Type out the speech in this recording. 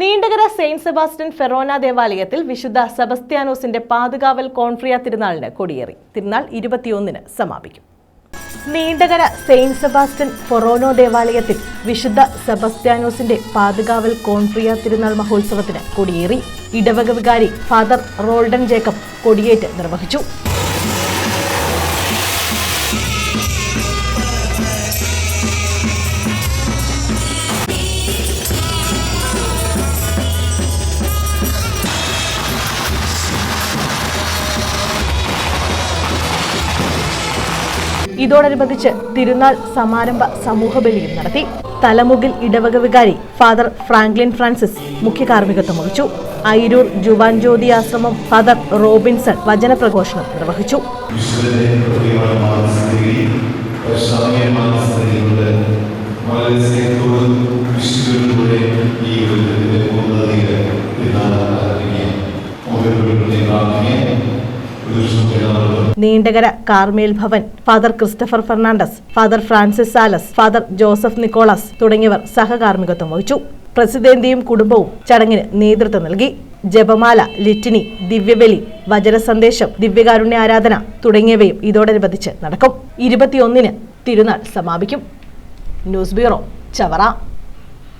Neendakara Saint Sebastian Forane ദേവാലയത്തിൽ വിശുദ്ധ സെബസ്ത്യാനോസിന്റെ പാതുകാവൽ കോൺഫ്രിയ തിരുനാളിന് കൊടിയേറി. തിരുനാൾ ഇരുപത്തിയൊന്നിന് സമാപിക്കും. നീണ്ടകര സെയിന്റ് സെബാസ്റ്റ്യൻ ഫൊറോനോ ദേവാലയത്തിൽ വിശുദ്ധ സെബസ്ത്യാനോസിന്റെ പാതുകാവൽ കോൺഫ്രിയ തിരുനാൾ മഹോത്സവത്തിന് കൊടിയേറി. ഇടവക വികാരി ഫാദർ റോൾഡൻ ജേക്കബ് കൊടിയേറ്റ് നിർവഹിച്ചു. ഇതോടനുബന്ധിച്ച് തിരുനാൾ സമാരംഭ സമൂഹ ബലിയും നടത്തി. തലമുകിൽ ഇടവക വികാരി ഫാദർ ഫ്രാങ്ക്ലിൻ ഫ്രാൻസിസ് മുഖ്യ കാർമ്മികത്വം വഹിച്ചു. ഐരൂർ ജുവാൻ ജ്യോതി ആശ്രമം ഫാദർ റോബിൻസൺ നിർവഹിച്ചു. വളരെ സ്നേഹത്തോടും വിശുദ്ധരുടെ ഈ Neendakara Carmel Bhavan father Christopher Fernandez father Francis Sales father Joseph Nicholas തുടങ്ങിയവർ സഹകാർമ്മികത്വം വഹിച്ചു. പ്രസിദ്ധേന്തിയും കുടുംബവും ചടങ്ങിന് നേതൃത്വം നൽകി. ജപമാല ലിറ്റിനി ദിവ്യബലി വചനസന്ദേശം ദിവ്യകാരുണ്യ ആരാധന തുടങ്ങിയവയും ഇതോടനുബന്ധിച്ച് നടക്കും. ഇരുപത്തിയൊന്നിന് തിരുനാൾ സമാപിക്കും. News bureau Chavara.